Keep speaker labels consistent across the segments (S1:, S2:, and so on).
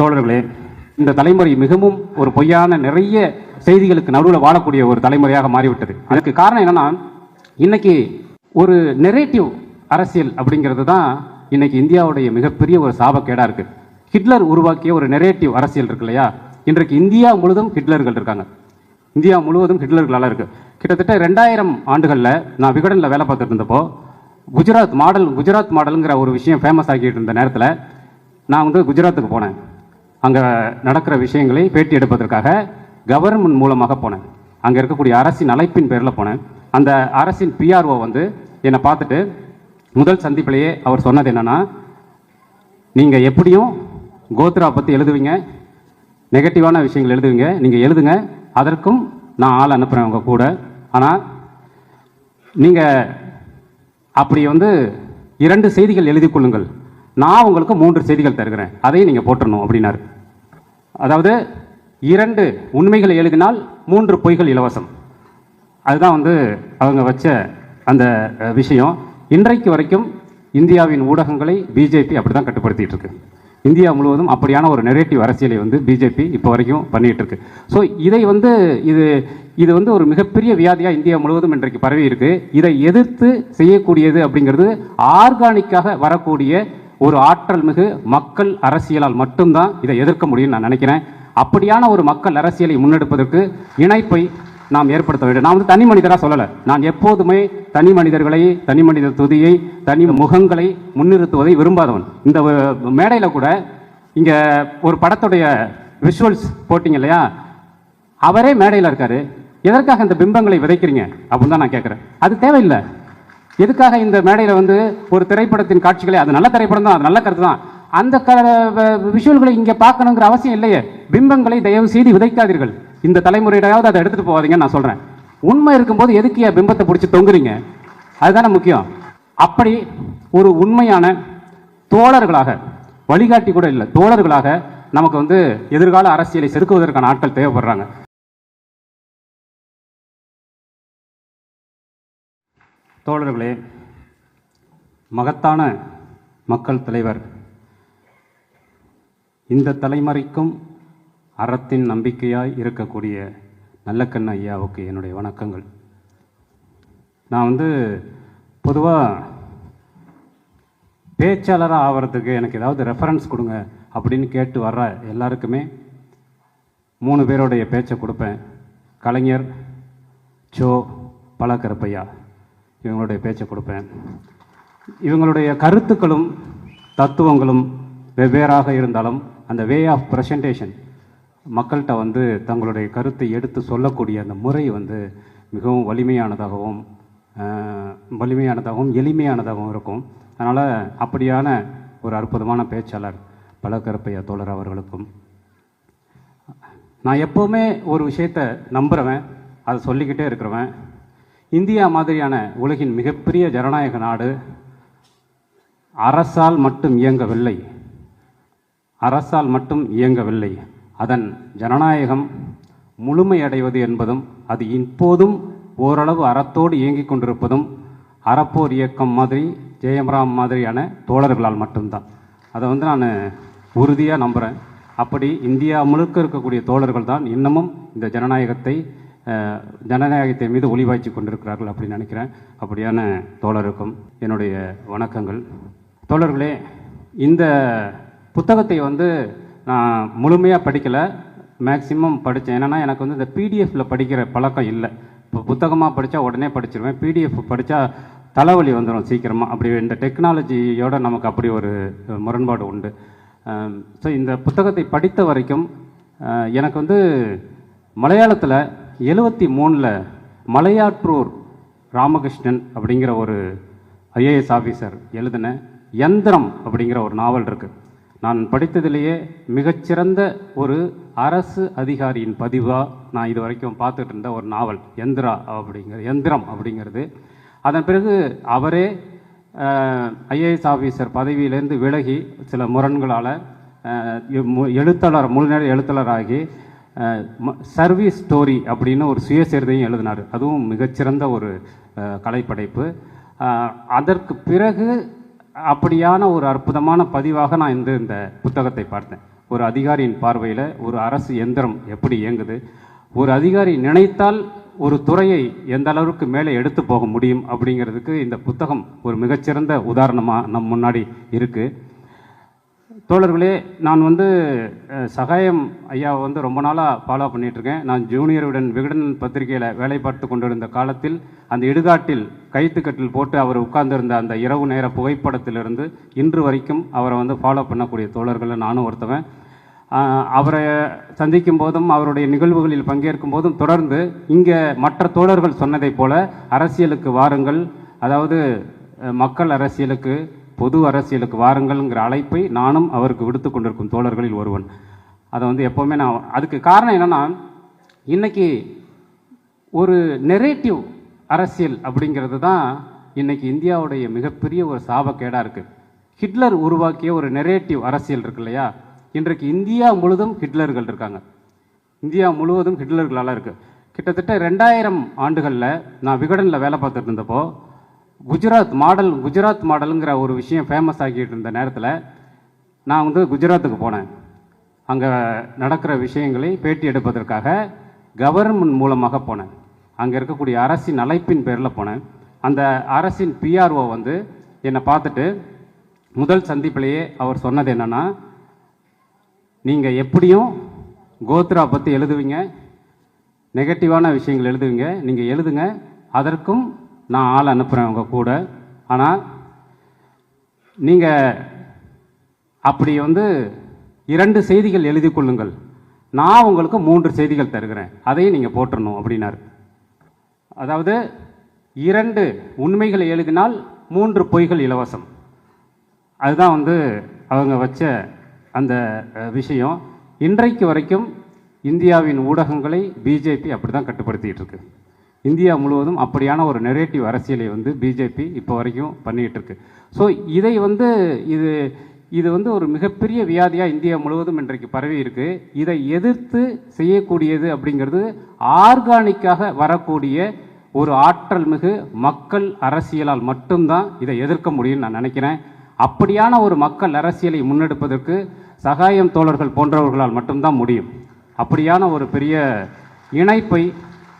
S1: தோழர்களே இந்த தலைமுறை மிகவும் ஒரு பொய்யான நிறைய செய்திகளுக்கு நடுவில் வாழக்கூடிய ஒரு தலைமுறையாக மாறிவிட்டது. அதுக்கு காரணம் என்னன்னா இன்னைக்கு ஒரு நெரேட்டிவ் அரசியல் அப்படிங்கிறது தான் இன்னைக்கு இந்தியாவுடைய மிகப்பெரிய ஒரு சாபக்கேடா இருக்கு. ஹிட்லர் உருவாக்கிய ஒரு நெரேட்டிவ் அரசியல் இருக்கு இல்லையா? இன்றைக்கு இந்தியா முழுவதும் ஹிட்லர்கள் இருக்காங்க. இந்தியா முழுவதும் ஹிட்லர்களால் இருக்கு. கிட்டத்தட்ட ரெண்டாயிரம் ஆண்டுகளில் நான் விகடனில் வேலை பார்த்துட்டு இருந்தப்போ குஜராத் மாடல் குஜராத் மாடலுங்கிற ஒரு விஷயம் ஃபேமஸ் ஆகிட்டு இருந்த நேரத்தில் நான் வந்து குஜராத்துக்கு போனேன். அங்கே நடக்கிற விஷயங்களை பேட்டி எடுப்பதற்காக கவர்மெண்ட் மூலமாக போனேன். அங்கே இருக்கக்கூடிய அரசின் அழைப்பின் பேரில் போனேன். அந்த அரசின் பிஆர்ஓ வந்து என்னை பார்த்துட்டு முதல் சந்திப்பிலேயே அவர் சொன்னது என்னென்னா நீங்கள் எப்படியும் கோத்ரா பற்றி எழுதுவீங்க நெகட்டிவான விஷயங்கள் எழுதுவீங்க நீங்கள் எழுதுங்க அதற்கும் நான் ஆள் அனுப்புகிறேன் உங்கள் கூட. ஆனால் நீங்கள் அப்படி வந்து இரண்டு செய்திகள் எழுதி கொள்ளுங்கள். நான் உங்களுக்கு மூன்று செய்திகள் தருகிறேன். அதையும் நீங்கள் போட்டுறணும் அப்படின்னாரு. அதாவது இரண்டு உண்மைகளை எழுதினால் மூன்று பொய்கள் இலவசம். அதுதான் வந்து அவங்க வச்ச அந்த விஷயம். இன்றைக்கு வரைக்கும் இந்தியாவின் ஊடகங்களை பிஜேபி அப்படி தான் கட்டுப்படுத்திகிட்டு இருக்கு. இந்தியா முழுவதும் அப்படியான ஒரு நெரேட்டிவ் அரசியலை வந்து பிஜேபி இப்போ வரைக்கும் பண்ணிகிட்டு இருக்கு. ஸோ இதை வந்து இது இது வந்து ஒரு மிகப்பெரிய வியாதியாக இந்தியா முழுவதும் இன்றைக்கு பரவி இருக்கு. இதை எதிர்த்து செய்யக்கூடியது அப்படிங்கிறது ஆர்கானிக்காக வரக்கூடிய ஒரு ஆற்றல் மிகு மக்கள் அரசியலால் மட்டும்தான் இதை எதிர்க்க முடியும்னு நான் நினைக்கிறேன். அப்படியான ஒரு மக்கள் அரசியலை முன்னெடுப்பதற்கு இணைப்பை நாம் ஏற்படுத்த வேண்டும். நான் வந்து தனி மனிதராக சொல்லலை. நான் எப்போதுமே தனி மனிதர்களை தனி மனித துதியை தனி முகங்களை முன்னிறுத்துவதை விரும்பாதவன். இந்த மேடையில் கூட இங்கே ஒரு படத்துடைய விஷுவல்ஸ் போட்டிங்க இல்லையா? அவரே மேடையில் இருக்காரு. எதற்காக இந்த பிம்பங்களை விதைக்கிறீங்க? அப்படின்னு தான் நான் கேட்குறேன் அது தேவையில்லை. எதுக்காக இந்த மேடையில் வந்து ஒரு திரைப்படத்தின் காட்சிகளை அது நல்ல திரைப்படம் தான் அது நல்ல கருத்து தான். அந்த க விஷுவல்களை இங்கே பார்க்கணுங்கிற அவசியம் இல்லையே. பிம்பங்களை தயவு செய்து விதைக்காதீர்கள். இந்த தலைமுறையிடாவது அதை எடுத்துகிட்டு போகாதீங்கன்னு நான் சொல்கிறேன் உண்மை இருக்கும்போது எதுக்கு பிம்பத்தை பிடிச்சி தொங்குறீங்க? அதுதானே முக்கியம். அப்படி ஒரு உண்மையான தோழர்களாக வழிகாட்டி கூட இல்லை தோழர்களாக நமக்கு வந்து எதிர்கால அரசியலை செதுக்குவதற்கான ஆட்கள் தேவைப்படுறாங்க. தோழர்களே மகத்தான மக்கள் தலைவர் இந்த தலைமுறைக்கும் அறத்தின் நம்பிக்கையாய் இருக்கக்கூடிய நல்லக்கண்ண ஐயாவுக்கு என்னுடைய வணக்கங்கள். நான் வந்து பொதுவாக பேச்சாளராக ஆகிறதுக்கு எனக்கு ஏதாவது ரெஃபரன்ஸ் கொடுங்க அப்படின்னு கேட்டு வர்ற எல்லாருக்குமே மூணு பேருடைய பேச்சை கொடுப்பேன். கலைஞர் சோ பழக்கருப்பையா இவங்களுடைய பேச்சை கொடுப்பேன். இவங்களுடைய கருத்துக்களும் தத்துவங்களும் வெவ்வேறாக இருந்தாலும் அந்த வே ஆஃப் ப்ரெசன்டேஷன் மக்கள்கிட்ட வந்து தங்களுடைய கருத்தை எடுத்து சொல்லக்கூடிய அந்த முறை வந்து மிகவும் வலிமையானதாகவும் வலிமையானதாகவும் எளிமையானதாகவும் இருக்கும். அதனால் அப்படியான ஒரு அற்புதமான பேச்சாளர் பலகரப்பையா தோழர் அவர்களுக்கும். நான் எப்போவுமே ஒரு விஷயத்தை நம்புகிறவன் அதை சொல்லிக்கிட்டே இருக்கிறவன் இந்தியா மாதிரியான உலகின் மிகப்பெரிய ஜனநாயக நாடு அரசால் மட்டும் இயங்கவில்லை. அரசால் மட்டும் இயங்கவில்லை. அதன் ஜனநாயகம் முழுமையடைவது என்பதும் அது இப்போதும் ஓரளவு அறத்தோடு இயங்கிக் கொண்டிருப்பதும் அறப்போர் இயக்கம் மாதிரி ஜெயம்ராம் மாதிரியான தோழர்களால் மட்டும்தான். அதை வந்து நான் உறுதியாக நம்புகிறேன் அப்படி இந்தியா முழுக்க இருக்கக்கூடிய தோழர்கள் தான் இன்னமும் இந்த ஜனநாயகத்தை ஜனநாயகத்தை மீது ஒளிவாய்ச்சி கொண்டிருக்கிறார்கள் அப்படின்னு நினைக்கிறேன். அப்படியான தோழருக்கும் என்னுடைய வணக்கங்கள். தோழர்களே இந்த புத்தகத்தை வந்து நான் முழுமையாக படிக்கலை. மேக்சிமம் படித்தேன் என்னென்னா எனக்கு வந்து இந்த பிடிஎஃப்பில் படிக்கிற பழக்கம் இல்லை. இப்போ புத்தகமாக படித்தா உடனே படிச்சிருவேன். பிடிஎஃப் படித்தா தலைவலி வந்துடும் சீக்கிரமாக அப்படி இந்த டெக்னாலஜியோட நமக்கு அப்படி ஒரு முரண்பாடு உண்டு. ஸோ இந்த புத்தகத்தை படித்த வரைக்கும் எனக்கு வந்து மலையாளத்தில் எழுவத்தி மூணில் மலையாற்றூர் ராமகிருஷ்ணன் அப்படிங்கிற ஒரு ஐஏஎஸ் ஆஃபீஸர் எழுதின யந்திரம் அப்படிங்கிற ஒரு நாவல் இருக்குது நான் படித்ததிலேயே மிகச்சிறந்த ஒரு அரசு அதிகாரியின் பதிவாக நான் இது வரைக்கும் பார்த்துட்டு இருந்த ஒரு நாவல் எந்திரா அப்படிங்கிற எந்திரம் அப்படிங்கிறது. அதன் பிறகு அவரே ஐஏஎஸ் ஆஃபீஸர் பதவியிலேருந்து விலகி சில முரண்களால் எழுத்தாளர் முழுநேர எழுத்தாளராகி சர்வீஸ் ஸ்டோரி அப்படின்னு ஒரு சுயசரிதையும் எழுதினார். அதுவும் மிகச்சிறந்த ஒரு கலைப்படைப்பு. அதற்கு பிறகு அப்படியான ஒரு அற்புதமான பதிவாக நான் இந்த இந்த புத்தகத்தை பார்த்தேன். ஒரு அதிகாரியின் பார்வையில் ஒரு அரசு எந்திரம் எப்படி இயங்குது? ஒரு அதிகாரி நினைத்தால் ஒரு துறையை எந்த அளவுக்கு மேலே எடுத்து போக முடியும் அப்படிங்கிறதுக்கு இந்த புத்தகம் ஒரு மிகச்சிறந்த உதாரணமாக நம் முன்னாடி இருக்குது தோழர்களே நான் வந்து சகாயம் ஐயாவை வந்து ரொம்ப நாளாக ஃபாலோ பண்ணிகிட்ருக்கேன் நான் ஜூனியருடன் விகடன் பத்திரிகையில் வேலை பார்த்து கொண்டிருந்த காலத்தில் அந்த இடுகாட்டில் கைத்துக்கட்டில் போட்டு அவர் உட்கார்ந்திருந்த அந்த இரவு நேர புகைப்படத்திலிருந்து இன்று வரைக்கும் அவரை வந்து ஃபாலோ பண்ணக்கூடிய தோழர்களில் நானும் ஒருத்தவன். அவரை சந்திக்கும் போதும் அவருடைய நிகழ்வுகளில் பங்கேற்கும் போதும் தொடர்ந்து இங்கே மற்ற தோழர்கள் சொன்னதைப் போல அரசியலுக்கு வாருங்கள். அதாவது மக்கள் அரசியலுக்கு பொது அரசியலுக்கு வாருங்கள்ங்கிற அழைப்பை நானும் அவருக்கு விடுத்து கொண்டிருக்கும் தோழர்களில் ஒருவன். அதை வந்து எப்போவுமே நான் அதுக்கு காரணம் என்னன்னா இன்றைக்கி ஒரு நெரேட்டிவ் அரசியல் அப்படிங்கிறது தான் இன்றைக்கி இந்தியாவுடைய மிகப்பெரிய ஒரு சாபக்கேடாக இருக்குது ஹிட்லர் உருவாக்கிய ஒரு நெரேட்டிவ் அரசியல் இருக்கு இல்லையா? இன்றைக்கு இந்தியா முழுதும் ஹிட்லர்கள் இருக்காங்க. இந்தியா முழுவதும் ஹிட்லர்களால் இருக்குது கிட்டத்தட்ட ரெண்டாயிரம் ஆண்டுகளில் நான் விகடனில் வேலை பார்த்துட்டு இருந்தப்போ குஜராத் மாடல் குஜராத் மாடலுங்கிற ஒரு விஷயம் ஃபேமஸ் ஆகிட்டு இருந்த நேரத்தில் நான் வந்து குஜராத்துக்கு போனேன். அங்கே நடக்கிற விஷயங்களை பேட்டி எடுப்பதற்காக கவர்மெண்ட் மூலமாக போனேன். அங்கே இருக்கக்கூடிய அரசின் அழைப்பின் பேரில் போனேன். அந்த அரசின் பிஆர்ஓ வந்து என்னை பார்த்துட்டு முதல் சந்திப்பிலேயே அவர் சொன்னது என்னென்னா நீங்கள் எப்படியும் கோத்ரா பற்றி எழுதுவீங்க நெகட்டிவான விஷயங்கள் எழுதுவீங்க நீங்கள் எழுதுங்க அதற்கும் நான் ஆள் அனுப்புகிறேன் உங்கள் கூட. ஆனால் நீங்கள் அப்படி வந்து இரண்டு செய்திகள் எழுதி கொள்ளுங்கள். நான் உங்களுக்கு மூன்று செய்திகள் தருகிறேன். அதையும் நீங்கள் போட்டுடணும் அப்படின்னார். அதாவது இரண்டு உண்மைகளை எழுதினால் மூன்று பொய்கள் இலவசம். அதுதான் வந்து அவங்க வச்ச அந்த விஷயம். இன்றைக்கு வரைக்கும் இந்தியாவின் ஊடகங்களை பிஜேபி அப்படி தான் கட்டுப்படுத்திகிட்டு இருக்கு. இந்தியா முழுவதும் அப்படியான ஒரு நெரேட்டிவ் அரசியலை வந்து பிஜேபி இப்போ வரைக்கும் பண்ணிட்டு இருக்கு. ஸோ இதை வந்து இது இது வந்து ஒரு மிகப்பெரிய வியாதியாக இந்தியா முழுவதும் இன்றைக்கு பரவி இருக்கு. இதை எதிர்த்து செய்யக்கூடியது அப்படிங்கிறது ஆர்கானிக்காக வரக்கூடிய ஒரு ஆற்றல் மிகு மக்கள் அரசியலால் மட்டும்தான் இதை எதிர்க்க முடியும்னு நான் நினைக்கிறேன். அப்படியான ஒரு மக்கள் அரசியலை முன்னெடுப்பதற்கு சகாயம் தோழர்கள் போன்றவர்களால் மட்டும்தான் முடியும். அப்படியான ஒரு பெரிய இணைப்பை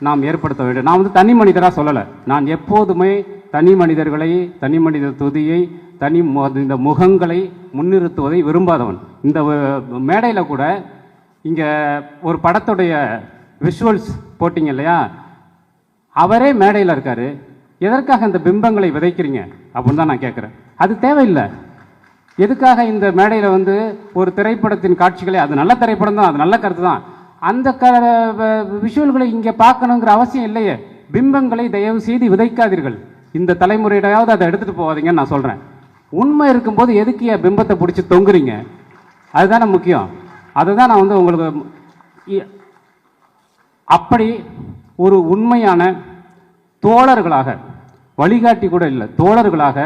S1: நாம் ஏற்படுத்த வேண்டும். நான் வந்து தனி மனிதராக சொல்லலை. நான் எப்போதுமே தனி மனிதர்களை தனி மனித தொதியை தனி இந்த முகங்களை முன்னிறுத்துவதை விரும்பாதவன். இந்த மேடையில் கூட இங்கே ஒரு படத்துடைய விஷுவல்ஸ் போட்டிங்க இல்லையா? அவரே மேடையில் இருக்காரு. எதற்காக இந்த பிம்பங்களை விதைக்கிறீங்க? அப்படின்னு தான் நான் கேட்குறேன் அது தேவையில்லை. எதுக்காக இந்த மேடையில் வந்து ஒரு திரைப்படத்தின் காட்சிகளை அது நல்ல திரைப்படம் தான் அது நல்ல கருத்து தான். அந்த க விஷுவல்களை இங்கே பார்க்கணுங்கிற அவசியம் இல்லையே. பிம்பங்களை தயவு செய்து விதைக்காதீர்கள். இந்த தலைமுறையிடையாவது அதை எடுத்துகிட்டு போகாதீங்கன்னு நான் சொல்கிறேன் உண்மை இருக்கும்போது எதுக்கு ஏன் பிம்பத்தை பிடிச்சி தொங்குறீங்க? அதுதானே முக்கியம். அதுதான் நான் வந்து உங்களுக்கு அப்படி ஒரு உண்மையான தோழர்களாக வழிகாட்டி கூட இல்லை தோழர்களாக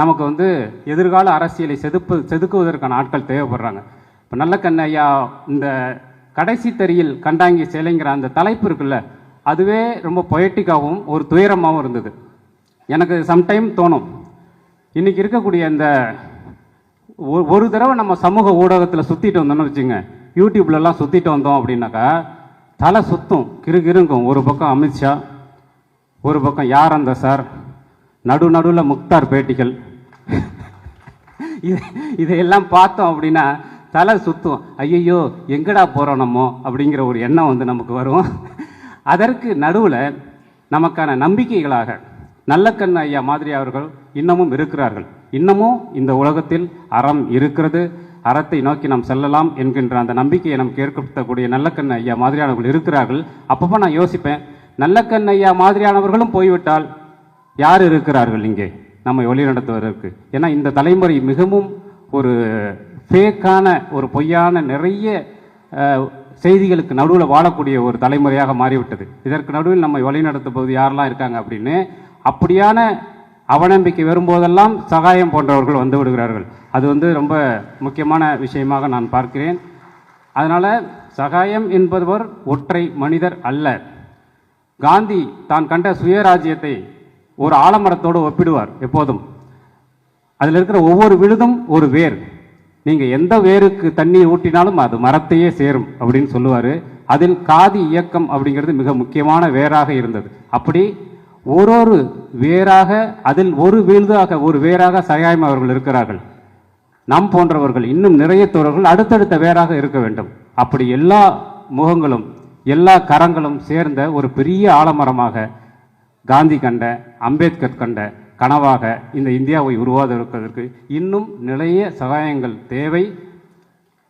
S1: நமக்கு வந்து எதிர்கால அரசியலை செதுப்பு செதுக்குவதற்கான ஆட்கள் தேவைப்படுறாங்க. இப்போ நல்ல கண்ணையா இந்த கடைசி தறியில் கண்டாங்கி சேலைங்கிற அந்த தலைப்பு இருக்குல்ல அதுவே ரொம்ப பொயட்டிக்காகவும் ஒரு துயரமாகவும் இருந்தது. எனக்கு சம்டைம் தோணும். இன்னைக்கு இருக்கக்கூடிய இந்த ஒரு தடவை நம்ம சமூக ஊடகத்தில் சுற்றிட்டு வந்தோம்னு வச்சுங்க யூடியூப்லலாம் சுற்றிட்டு வந்தோம் அப்படின்னாக்கா தலை சுத்தும் கிறுகிறுங்கும் ஒரு பக்கம் அமித்ஷா ஒரு பக்கம் யார் அந்த சார் நடு நடுவில் முக்தார் பேட்டிகள். இது இதையெல்லாம் பார்த்தோம் அப்படின்னா தலை சுத்தும். ஐயையோ எங்கடா போகிறோம் நம்ம? அப்படிங்கிற ஒரு எண்ணம் வந்து நமக்கு வரும். அதற்கு நடுவில் நமக்கான நம்பிக்கைகளாக நல்லக்கண்ண ஐயா மாதிரி அவர்கள் இன்னமும் இருக்கிறார்கள். இன்னமும் இந்த உலகத்தில் அறம் இருக்கிறது. அறத்தை நோக்கி நாம் செல்லலாம் என்கின்ற அந்த நம்பிக்கையை நமக்கு ஏற்படுத்தக்கூடிய நல்லக்கண் ஐயா மாதிரியானவர்கள் இருக்கிறார்கள். அப்பப்போ நான் யோசிப்பேன். நல்லக்கண் ஐயா மாதிரியானவர்களும் போய்விட்டால் யார் இருக்கிறார்கள் இங்கே? நம்மை வழிநடத்துவதற்கு. ஏன்னா இந்த தலைமுறை மிகவும் ஒரு ஃபேக்கான ஒரு பொய்யான நிறைய செய்திகளுக்கு நடுவில் வாழக்கூடிய ஒரு தலைமுறையாக மாறிவிட்டது. இதற்கு நடுவில் நம்மை வழிநடத்தும்போது யாரெல்லாம் இருக்காங்க அப்படின்னு அப்படியான அவநம்பிக்கை வரும்போதெல்லாம் சகாயம் போன்றவர்கள் வந்து விடுகிறார்கள். அது வந்து ரொம்ப முக்கியமான விஷயமாக நான் பார்க்கிறேன். அதனால் சகாயம் என்பவர் ஒற்றை மனிதர் அல்ல. காந்தி தான் கண்ட சுயராஜ்யத்தை ஒரு ஆலமரத்தோடு ஒப்பிடுவார் எப்போதும். அதில் இருக்கிற ஒவ்வொரு விழுதும் ஒரு வேர். நீங்கள் எந்த வேருக்கு தண்ணி ஊட்டினாலும் அது மரத்தையே சேரும் அப்படின்னு சொல்லுவார். அதில் காதி இயக்கம் அப்படிங்கிறது மிக முக்கியமான வேராக இருந்தது. அப்படி ஒரு ஒரு வேராக அதில் ஒரு வீழ்தாக ஒரு வேராக சகாயம் அவர்கள் இருக்கிறார்கள். நம் போன்றவர்கள் இன்னும் நிறைய தோழர்கள் அடுத்தடுத்த வேராக இருக்க வேண்டும். அப்படி எல்லா முகங்களும் எல்லா கரங்களும் சேர்ந்த ஒரு பெரிய ஆலமரமாக காந்தி கண்ட அம்பேத்கர் கண்ட கனவாக இந்த இந்தியாவை உருவாக்குவதற்கு இன்னும் நிறைய சகாயங்கள் தேவை.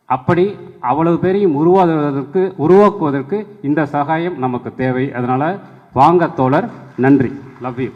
S1: அப்படி அவ்வளவு பேரையும் உருவாக்குவதற்கு உருவாக்குவதற்கு இந்த சகாயம் நமக்கு தேவை. அதனால் வாங்க தோழர் நன்றி. Love you